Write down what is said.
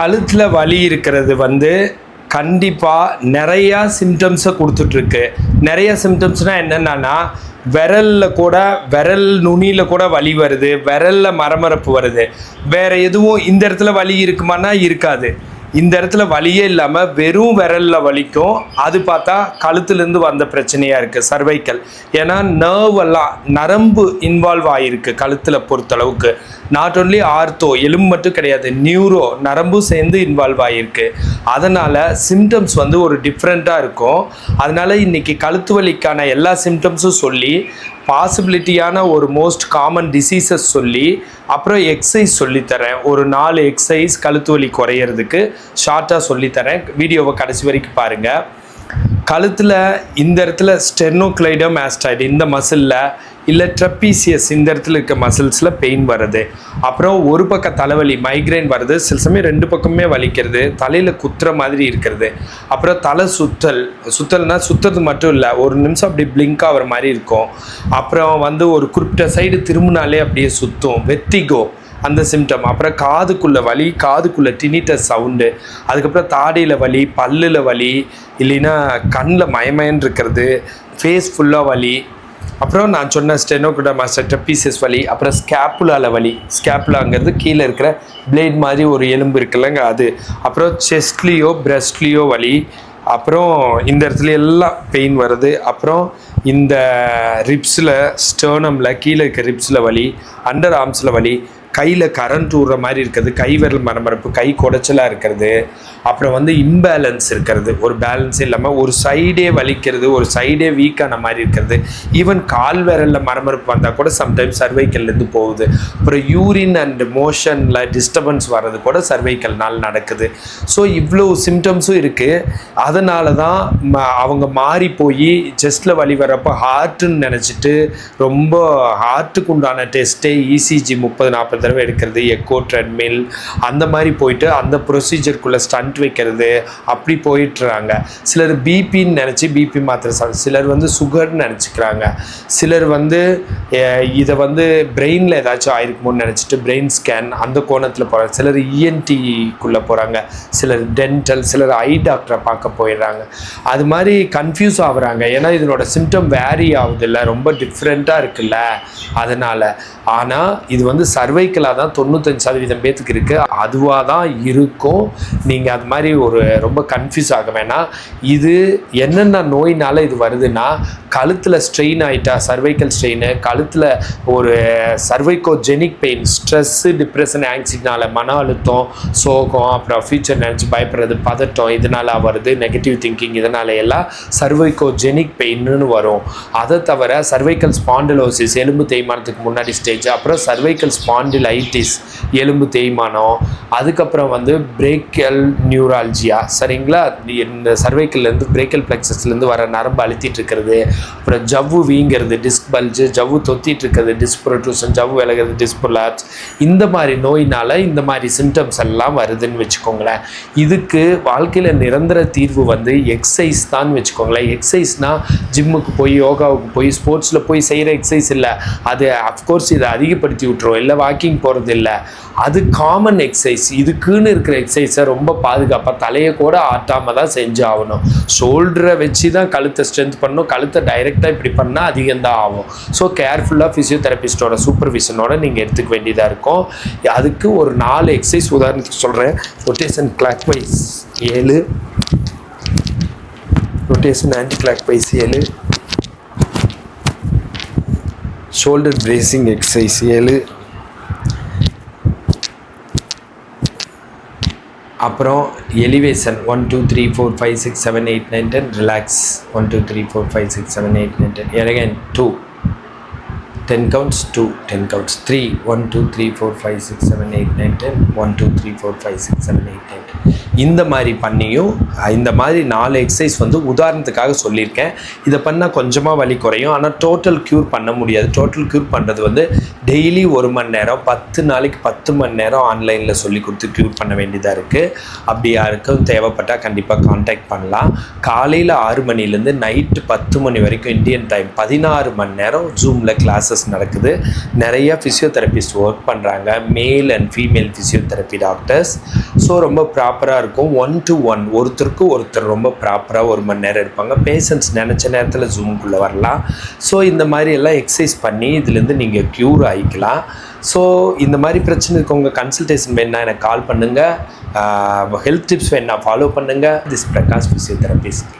கழுத்தில் வலி இருக்கிறது வந்து கண்டிப்பாக நிறையா சிம்டம்ஸை கொடுத்துட்ருக்கு. நிறைய சிம்டம்ஸ்னால் என்னென்னா விரலில் கூட விரல் நுனியில் கூட வலி வருது விரலில் மரமரப்பு வருது. வேறு எதுவும் இந்த இடத்துல வலி இருக்குமானா இருக்காது. இந்த இடத்துல வலியே இல்லாமல் வெறும் விரலில் வலிக்கும். அது பார்த்தா கழுத்துலேருந்து வந்த பிரச்சனையாக இருக்குது சர்வைக்கல் ஏன்னா நர்வெல்லாம் நரம்பு இன்வால்வ் ஆகிருக்கு கழுத்தில் பொறுத்தளவுக்கு. நாட் ஓன்லி ஆர்த்தோ எலும்பு மட்டும் கிடையாது நியூரோ நரம்பும் சேர்ந்து இன்வால்வ் ஆகிருக்கு அதனால் சிம்டம்ஸ் வந்து ஒரு டிஃப்ரெண்ட்டாக இருக்கும். அதனால் இன்றைக்கி கழுத்து வலிக்கான எல்லா சிம்டம்ஸும் சொல்லி பாசிபிலிட்டியான ஒரு மோஸ்ட் காமன் டிசீசஸ் சொல்லி அப்புறம் எக்ஸசைஸ் சொல்லித்தரேன். ஒரு நாலு எக்ஸசைஸ் கழுத்து வலி குறையிறதுக்கு ஷார்ட்டாக சொல்லித்தரேன். வீடியோவை கடைசி வரைக்கும் பாருங்கள் கழுத்தில் இந்த இடத்துல ஸ்டெர்னோக்ளைடம் ஆஸ்டாய்டு இந்த மசிலில் இல்லை ட்ரப்பீசியஸ் இந்த இடத்துல இருக்க மசில்ஸில் பெயின் வருது. அப்புறம் ஒரு பக்கம் தலைவலி மைக்ரைன் வருது. சில சமயம் ரெண்டு பக்கமே வலிக்கிறது. தலையில் குத்துற மாதிரி இருக்கிறது. அப்புறம் தலை சுத்தல். சுத்தல்னால் சுத்துறது மட்டும் இல்லை ஒரு நிமிஷம் அப்படி பிளிங்க் ஆகிற மாதிரி இருக்கும். அப்புறம் வந்து ஒரு குறிப்பிட்ட சைடு திரும்பினாலே அப்படியே சுற்றும் வெத்திகோ அந்த சிம்டம் அப்புறம் காதுக்குள்ளே வலி காதுக்குள்ளே டினிட்டஸ் சவுண்டு அதுக்கப்புறம் தாடியில் வலி பல்லில் வலி இல்லைன்னா கண்ணில் மயமயன் இருக்கிறது ஃபேஸ் ஃபுல்லாக வலி. அப்புறம் நான் சொன்ன ஸ்டெனோகுடா மாஸ்டர் வலி அப்புறம் ஸ்கேப்புலால வலி. ஸ்கேப்புலாங்கிறது கீழே இருக்கிற பிளேட் மாதிரி ஒரு எலும்பு இருக்குல்லங்க அது. அப்புறம் செஸ்ட்லேயோ பிரஸ்ட்லேயோ வலி. அப்புறம் இந்த இடத்துல எல்லாம் பெயின் வருது. அப்புறம் இந்த ரிப்ஸில் ஸ்டேர்னமில் கீழே இருக்க ரிப்ஸில் வலி அண்டர் ஆர்ம்ஸில் வலி. கையில் கரண்ட் ஊடுற மாதிரி இருக்கிறது கை விரல் மரமரப்பு கை குடைச்சலாக இருக்கிறது அப்புறம் வந்து இம்பேலன்ஸ் இருக்கிறது. ஒரு பேலன்ஸ் இல்லாமல் ஒரு சைடே வலிக்கிறது ஒரு சைடே வீக்கான மாதிரி இருக்கிறது. ஈவன் கால் விரலில் மரமரப்பு வந்தால் கூட சம்டைம்ஸ் சர்வைக்கல்லேருந்து போகுது. அப்புறம் யூரின் அண்ட் மோஷனில் டிஸ்டர்பன்ஸ் வர்றது கூட சர்வைக்கல்னால் நடக்குது. ஸோ இவ்வளோ சிம்டம்ஸும் இருக்குது அதனால தான் அவங்க மாறி போய் செஸ்ட்டில் வலி வரப்போ ஹார்ட்டுன்னு நினச்சிட்டு ரொம்ப ஹார்ட்டுக்கு உண்டான டெஸ்ட்டே இசிஜி முப்பது நாற்பது தடவை எடுக்கிறது எக்கோ ட்ரெட்மில் அந்த மாதிரி போயிட்டு அந்த ப்ரொசீஜருக்குள்ளே ஸ்டண்ட் வைக்கிறது அப்படி போயிட்டுறாங்க. சிலர் பிபின்னு நினச்சி பிபி மாத்திரை சாப்பிடு சிலர் வந்து சுகர்னு நினச்சிக்கிறாங்க. சிலர் வந்து இதை வந்து பிரெயினில் ஏதாச்சும் ஆயிருக்குமோன்னு நினச்சிட்டு பிரெயின் ஸ்கேன் அந்த கோணத்தில் போகிறாங்க சிலர் இஎன்டிக்குள்ளே போகிறாங்க சிலர் டென்டல் சிலர் ஐ டாக்டரை பார்க்க போயிடுறாங்க. அது மாதிரி கன்ஃபியூஸ் ஆகுறாங்க. ஏன்னா இதனோட சிம்டம் வேரி ஆகுது இல்லை ரொம்ப டிஃப்ரெண்ட்டாக இருக்குல்ல. அதனால் ஆனால் இது வந்து சர்வை சர்வைக்கலாக தான் தொண்ணூத்தஞ்சு சதவீதம் பேத்துக்கு இருக்குது அதுவாக தான் இருக்கும். நீங்கள் அது மாதிரி ஒரு ரொம்ப கன்ஃபியூஸ் ஆக வேணாம். இது என்னென்ன நோயினால் இது வருதுன்னா கழுத்தில் ஸ்ட்ரெயின் ஆகிட்டா சர்வைக்கல் ஸ்ட்ரெயின் கழுத்தில் ஒரு சர்வைக்கோஜெனிக் பெயின் ஸ்ட்ரெஸ்ஸு டிப்ரெஷன் ஆங்ஸிட்டினால மன அழுத்தம் சோகம் அப்புறம் ஃபியூச்சர் நினச்சி பயப்படுறது பதட்டம் இதனால் வருது நெகட்டிவ் திங்கிங் இதனால எல்லாம் சர்வைக்கோஜெனிக் பெயின்னு வரும். அதை தவிர சர்வைக்கல் ஸ்பாண்டிலோசிஸ் எலும்பு தேய்மானத்துக்கு முன்னாடி ஸ்டேஜ் அப்புறம் சர்வைக்கல் ஸ்பாண்டில் ஸ்பாண்டிலைட்டிஸ் எலும்பு தேய்மானம் அதுக்கப்புறம் வந்து பிரேக்கல் நியூரால்ஜியா? சரிங்களா? இந்த சர்வைக்கிள்லேருந்து பிரேக்கல் பிளெக்சஸ்லேருந்து வர நரம்பு அழுத்திட்டு இருக்கிறது அப்புறம் ஜவ்வு வீங்கிறது டிஸ்க் பல்ஜு ஜவ்வு தொத்திட்டு இருக்கிறது டிஸ்க் ஜவ்வு விலகிறது டிஸ்புலாப்ஸ் இந்த மாதிரி நோயினால் இந்த மாதிரி சிம்டம்ஸ் எல்லாம் வருதுன்னு வச்சுக்கோங்களேன். இதுக்கு வாழ்க்கையில் நிரந்தர தீர்வு வந்து எக்ஸசைஸ் தான் வச்சுக்கோங்களேன். எக்ஸசைஸ்னால் ஜிம்முக்கு போய் யோகாவுக்கு போய் ஸ்போர்ட்ஸில் போய் செய்கிற எக்ஸசைஸ் இல்லை. அது அஃப்கோர்ஸ் இதை அதிகப்படுத்தி விட்டுரும். இல்லை வாக்கிங் போகிறது இல்லை அது காமன் எக்ஸசைஸ் இதுக்குன்னு இருக்கிற எக்ஸசைஸை ரொம்ப பாதுகாப்பாக தலையை கூட ஆட்டாமல் தான் செஞ்சு ஆகணும் ஷோல்டரை வச்சு தான் கழுத்தை ஸ்ட்ரென்த் பண்ணணும். கழுத்தை டைரெக்டாக இப்படி பண்ணால் அதிகம்தான் ஆகும். ஸோ கேர்ஃபுல்லாக ஃபிசியோதெரபிஸ்டோட சூப்பர்விஷனோட நீங்கள் எடுத்துக்க வேண்டியதாக இருக்கும். அதுக்கு ஒரு நாலு எக்ஸசைஸ் உதாரணத்துக்கு சொல்கிறேன் ரொட்டேஷன் கிளாக் வைஸ் ஏழு. ரொட்டேஷன் ஆன்டி கிளாக் வைஸ் ஏழு. ஷோல்டர் பிரேசிங் எக்ஸசைஸ் ஏழு. அப்புறம் elevation one two three four five six seven eight nine ten relax one two three four five six seven eight nine ten again two ten counts two ten counts three one two three four five six seven eight nine ten one two three four five six seven eight nine இந்த மாதிரி பண்ணியும் இந்த மாதிரி நாலு exercise வந்து உதாரணத்துக்காக சொல்லியிருக்கேன். இதை பண்ணால் கொஞ்சமாக வலி குறையும். ஆனால் டோட்டல் க்யூர் பண்ண முடியாது. டோட்டல் க்யூர் பண்ணுறது வந்து டெய்லி ஒரு மணி நேரம் பத்து நாளைக்கு பத்து மணி நேரம் ஆன்லைனில் சொல்லி கொடுத்து க்யூர் பண்ண வேண்டியதாக இருக்குது அப்படி யாருக்கும் தேவைப்பட்டால் கண்டிப்பாக காண்டாக்ட் பண்ணலாம். காலையில் ஆறு மணிலேருந்து நைட்டு பத்து மணி வரைக்கும் இந்தியன் டைம் பதினாறு மணி நேரம் ஜூமில் கிளாஸஸ் ப்ராசஸ் நடக்குது. நிறைய ஃபிசியோதெரபிஸ்ட் ஒர்க் பண்ணுறாங்க male and female physiotherapy doctors so ரொம்ப ப்ராப்பராக இருக்கும். ஒன் டு ஒன் ஒருத்தருக்கு ஒருத்தர் ரொம்ப ப்ராப்பராக ஒரு மணி நேரம் இருப்பாங்க. பேஷண்ட்ஸ் நினச்ச நேரத்தில் ஜூமுக்குள்ளே வரலாம். ஸோ இந்த மாதிரி எல்லாம் எக்ஸசைஸ் பண்ணி இதுலேருந்து நீங்கள் க்யூர் ஆகிக்கலாம் ஸோ இந்த மாதிரி பிரச்சனை இருக்கவங்க கன்சல்டேஷன் வேணால் எனக்கு கால் பண்ணுங்கள் ஹெல்த் டிப்ஸ் வேணால் ஃபாலோ பண்ணுங்கள் திஸ் பிரகாஷ் ஃபிசியோதெரபிஸ்ட்